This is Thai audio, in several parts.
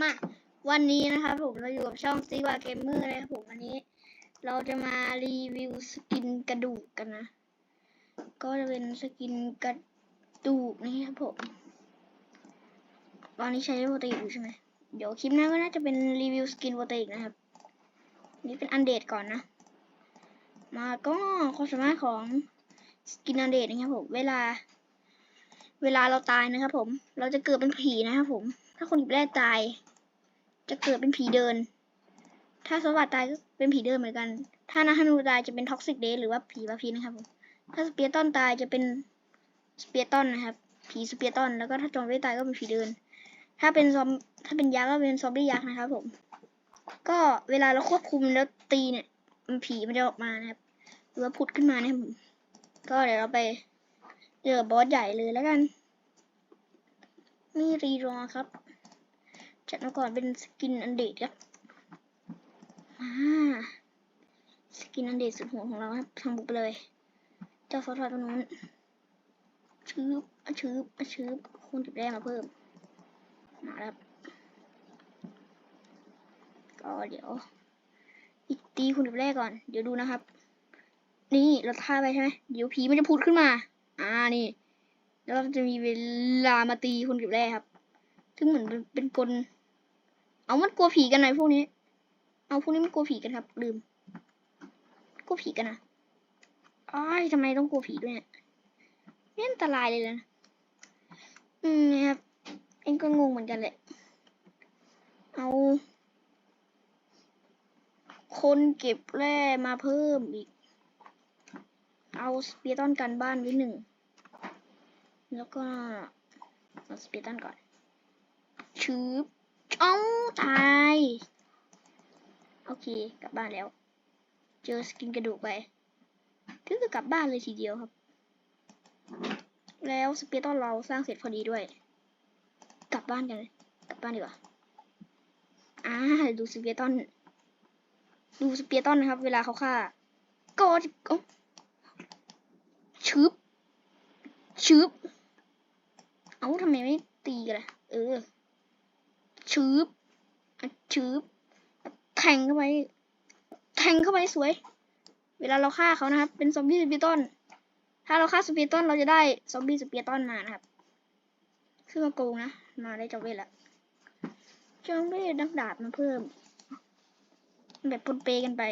มาวันนี้นะครับผมเราอยู่กับช่องซีว่าเกมเมอร์นะครับผมวันนี้ เราจะมารีวิวสกินกระดูกกันนะ ก็จะเป็นสกินกระดูกนะครับผมตอนนี้ใช้โปรตีอยู่ใช่ไหมเดี๋ยวคลิปหน้าก็น่าจะเป็นรีวิวสกินโปรตีนะครับ นี่เป็นอันเดตก่อนนะ มาก็ความสามารถของสกินอันเดตนะครับผมเวลา เวลาเราตายนะครับผม เราจะเกิดเป็นผีนะครับผม ถ้าคนหยิบแรกตาย จะเกิดเป็นผีเดิน ถ้าสวัสดตายก็เป็นผีเดินเหมือนกัน ถ้านาฮานูตายจะเป็นท็อกซิกเดย์หรือว่าผีบาพีนะครับผมถ้าสเปียร์ตันตายจะเป็นสเปียร์ตันนะครับ ผีสเปียร์ตันแล้วก็ถ้าจอมเวทตายก็เป็นผีเดิน ถ้าเป็นซอม ถ้าเป็นยักษ์ก็เป็นซอมบี้ยักษ์นะครับผม ก็เวลาเราควบคุมแล้วตีเนี่ย มันผีมันจะออกมานะครับ หรือว่าพุดขึ้นมานะครับผม ก็เดี๋ยวเราไปเจอบอสใหญ่เลยแล้วกันนี่รีรอครับ จัดมาก่อนเป็นสกินอันเดดครับอ่าสกินอันเดดสุดโหดของเราครับทำบุกไปเลย เจ้าซอสทอดตรงนู้นชืบอชืบอะชืบคูณจุดแรกมาเพิ่ม มาครับ ก็เดี๋ยว อีกตีคุณจุดแรกก่อน เดี๋ยวดูนะครับ นี่เราท่าไปใช่ไหมเดี๋ยวผีมันจะพูดขึ้นมา อ่านี่ แล้วเราจะมีเวลามาตีคนเก็บแร่ครับ ซึ่งเหมือนเป็นเป็นกล เอามันกลัวผีกันหน่อยพวกนี้ เอาพวกนี้มันกลัวผีกันครับ ลืม กลัวผีกันนะอ้ายทำไมต้องกลัวผีด้วยเนี่ยนี่อันตรายเลยนะอืมนะครับ เองก็งงเหมือนกันแหละ เอา คนเก็บแร่มาเพิ่มอีก เอาสเปียร์ต้นกันบ้านไว้หนึ่ง แล้วก็ เอาสเปียร์ตันก่อนชืบ เอ้าตาย โอเค กลับบ้านแล้ว เจอสกินกระดูกไปก็คือกลับบ้านเลยทีเดียวครับ แล้วสเปียร์ตันเราสร้างเสร็จพอดีด้วย กลับบ้านกันกลับบ้านดีกว่าอ่าดูสเปียร์ตันดูสเปียร์ตันนะครับ เวลาเขาฆ่าก็จะโอ้ชืบชืบเอ้าทำไมไม่ตีกันล่ะ เออ ชืบชืบแทงเข้าไปแทงเข้าไปสวย เวลาเราฆ่าเขานะครับ เป็นซอมบี้สปีตันถ้าเราฆ่าสปีตันเราจะได้ซอมบี้สปีตันมานะครับซึ่งก็โกงนะ มาได้จอมเวทละจอมเวทดักดาบมาเพิ่ม แบบปนเปกันไป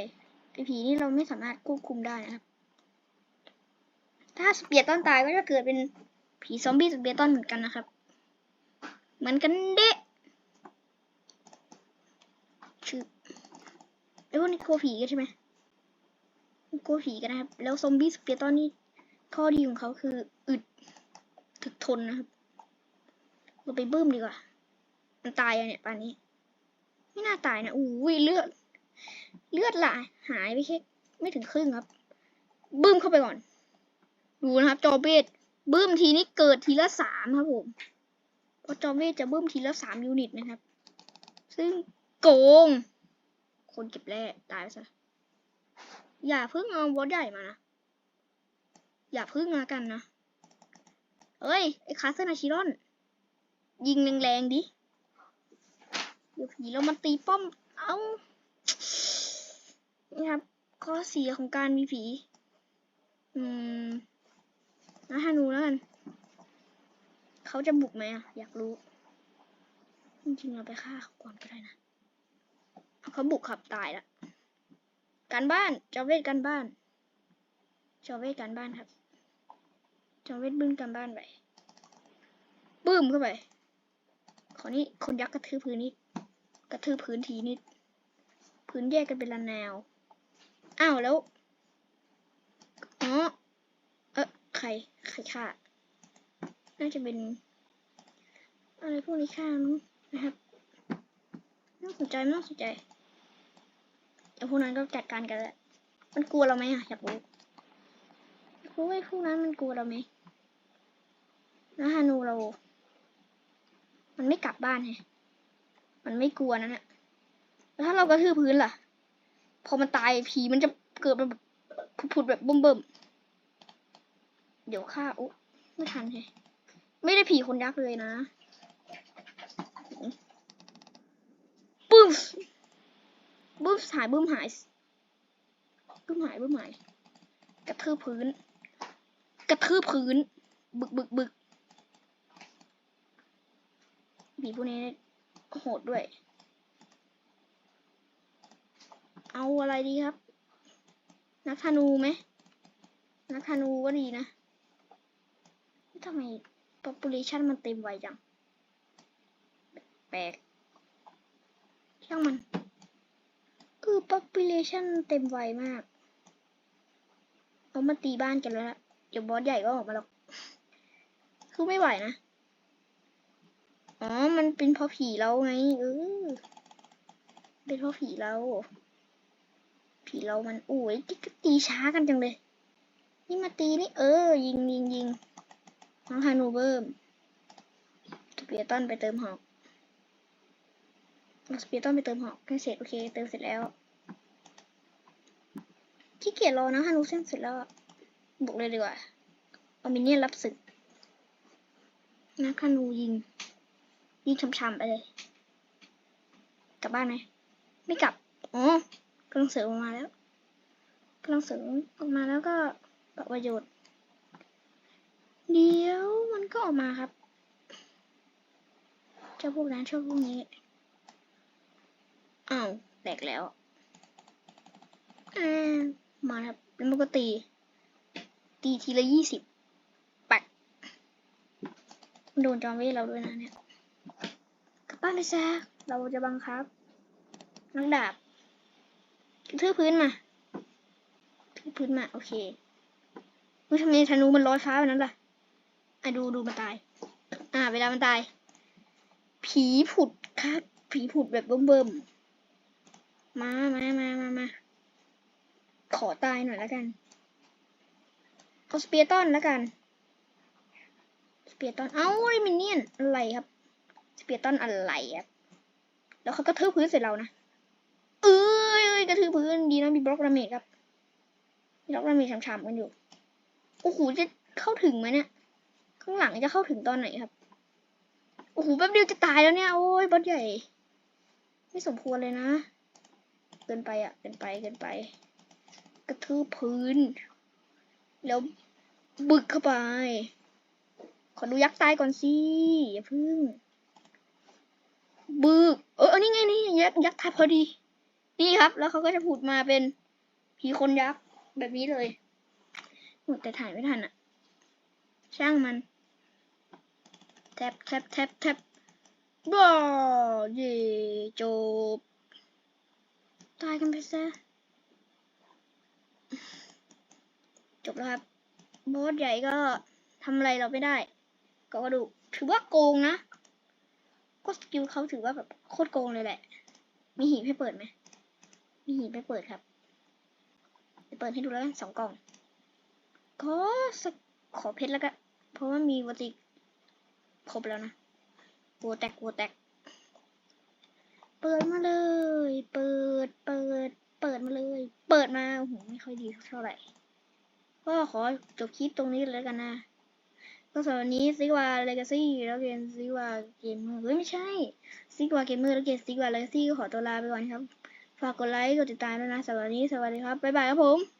ไอผีนี่เราไม่สามารถควบคุมได้นะครับ ถ้าสเปียร์ตันตายก็จะเกิดเป็นผีซอมบี้สเปียร์ตันเหมือนกันนะครับ เหมือนกันเดะชื่อ ไอ้พวกนี้กลัวผีกันใช่ไหมกลัวผีกันนะครับ แล้วซอมบี้สเปียร์ตันนี่ข้อดีของเขาคืออึดถึกทนนะครับ เราไปบึ้มดีกว่า มันตายอะเนี่ยป่านนี้ ไม่น่าตายนะอุ้ยเลือด เลือดไหลหายไปแค่ไม่ถึงครึ่งครับบึ้มเข้าไปก่อน ดูนะครับ จอเบสบึ้มทีนี้เกิดทีละสามครับผมเพราะจอมเวทจะบึ้มทีละสามยูนิตนะครับ ซึ่งโกง คนเก็บแร่ตายไปซะ อย่าเพิ่งเอาบอสใหญ่มานะ อย่าเพิ่งมากันนะเอ้ย ไอ้คาสเซนาชิรอน ยิงแรงๆดิ เดี๋ยวผีเรามาตีป้อม เอ้านี่ครับ ข้อเสียของการมีผี อืมนะฮานูแล้วกัน เขาจะบุกไหมอะ อยากรู้ จริงๆเราไปฆ่าเขาก่อนก็ได้นะ เขาบุกขับตายละการบ้านจอเวทการบ้านจอเวทการบ้านครับจอเวทบึ้มการบ้านไปบึ้มเข้าไปขอนี้คนยักษ์กระทืบพื้นนิดกระทืบพื้นทีนิดพื้นแยกกันเป็นละแนวอ้าวแล้วอ๋อเออใครใครฆ่าน่าจะเป็นอะไรพวกนี้ฆ่ามั้งนะครับน่าสนใจไม่น่าสนใจ ไอ้พวกนั้นก็จัดการกันแหละมันกลัวเราไหมอะอยากรู้อยากรู้ว่าไอ้พวกนั้นมันกลัวเราไหมนะฮานูเรา มันไม่กลับบ้านไงมันไม่กลัวนั่นแหละแล้วถ้าเรากระทืบพื้นล่ะ พอมันตายผีมันจะเกิดแบบผุดแบบบิ่มๆเดี๋ยวฆ่าอุ๊ยไม่ทันไงไม่ได้ผีคนยักษ์เลยนะฟบู ฟหายบูมหายบูมหายบูมหาย กระทืบพื้น กระทืบพื้น บึกบึกบึกบีพวกนี้โหดด้วย เอาอะไรดีครับ นักธนูไหมนักธนูก็ดีนะทำไม population มันเต็มไวจัง แปลกช่างมัน population เต็มไวมากเขามาตีบ้านกันแล้วละเดี๋ยวบอสใหญ่ก็ออกมาหรอก คือไม่ไหวนะ อ๋อ มันเป็นเพราะผีเราไง เออ เป็นเพราะผีเรา ผีเรามันโอ้ยก็ตีช้ากันจังเลย นี่มาตีนี่ เออ ยิงยิงยิงน้องฮานูเบิร์มสเปียตันไปเติมหอกสเปียตันไปเติมหอกแค่เสร็จ โอเค เติมเสร็จแล้ว ขี้เกียจรอนะฮานูเส้นเสร็จแล้วบุกเลยดีกว่าเอามินเนี่ยรับศึกนักฮานูยิง ยิงช้ำๆไปเลย กลับบ้านไหมไม่กลับอ๋อกำลังเสริมออกมาแล้วกำลังเสริมออกมาแล้วก็ปรับประโยชน์ เดี๋ยวมันก็ออกมาครับเจ้าพวกนั้นชอบพวกนี้อ้าวแตกแล้วอ่า มาครับแล้วมันก็ตี ตีทีละยี่สิบปักโดนจอมเวทเราด้วยนะเนี่ยกลับบ้านเลยจ้าเราจะบังคับนักดาบทื่อพื้นมาทื่อพื้นมา โอเคเฮ้ยทำไมธนูมันลอยฟ้าแบบนั้นล่ะอะดูดูมันตาย อ่า เวลามันตาย ผีผุดครับ ผีผุดแบบเบิ่มๆมามามามามา ขอตายหน่อยแล้วกันเอาสเปียร์ตันแล้วกันสเปียร์ตันเอ้าไอ้มินเนี่ยนอะไรครับสเปียร์ตันอะไรครับแล้วเขาก็ทืบพื้นใส่เรานะเอ้ยเอ้ยกระทืบพื้นดีนะมีบล็อกดาเมจครับมีบล็อกดาเมจช้ำๆกันอยู่โอ้โหจะเข้าถึงไหมเนี่ยข้างหลังจะเข้าถึงตอนไหนครับโอ้โหแป๊บเดียวจะตายแล้วเนี่ยโอ้ยบอสใหญ่ ไม่สมควรเลยนะ เกินไปอะเกินไปเกินไป กระทืบพื้น แล้วบึกเข้าไป ขอดูยักษ์ตายก่อนสิ อย่าพึ่ง บึก เออนี่ไงนี่ยักษ์ยักษ์ตายพอดี นี่ครับ แล้วเขาก็จะผุดมาเป็นผีคนยักษ์แบบนี้เลยแต่ถ่ายไม่ทันอะช่างมัน แท็บแท็บแท็บแท็บบ้าเย่จบ ตายกันไปซะ จบแล้วครับ บอสใหญ่ก็ทำอะไรเราไม่ได้ก็กระดูกถือว่าโกงนะ ก็สกิลเขาถือว่าแบบโคตรโกงเลยแหละ มีหีบให้เปิดไหม มีหีบให้เปิดครับไปเปิดให้ดูแล้วกันสองกล่องขอสักขอเพชรแล้วก็เพราะว่ามีวัติครบแล้วนะวัวแตกวัวแตก เปิดมาเลย เปิด เปิด เปิดมาเลย เปิดมาโอ้โหไม่ค่อยดีเท่าไหร่ ก็ขอจบคลิปตรงนี้เลยแล้วกันนะก็สำหรับวันนี้ซิกวาเลกาซี่แล้วเกมซิกวาเกมเมอร์เฮ้ยไม่ใช่ซิกวาเกมเมอร์แล้วเกมซิกวาเลกาซี่ขอตัวลาไปก่อนครับ ฝากกดไลค์กดติดตามด้วยนะสำหรับวันนี้สวัสดีครับบ๊ายบายครับผม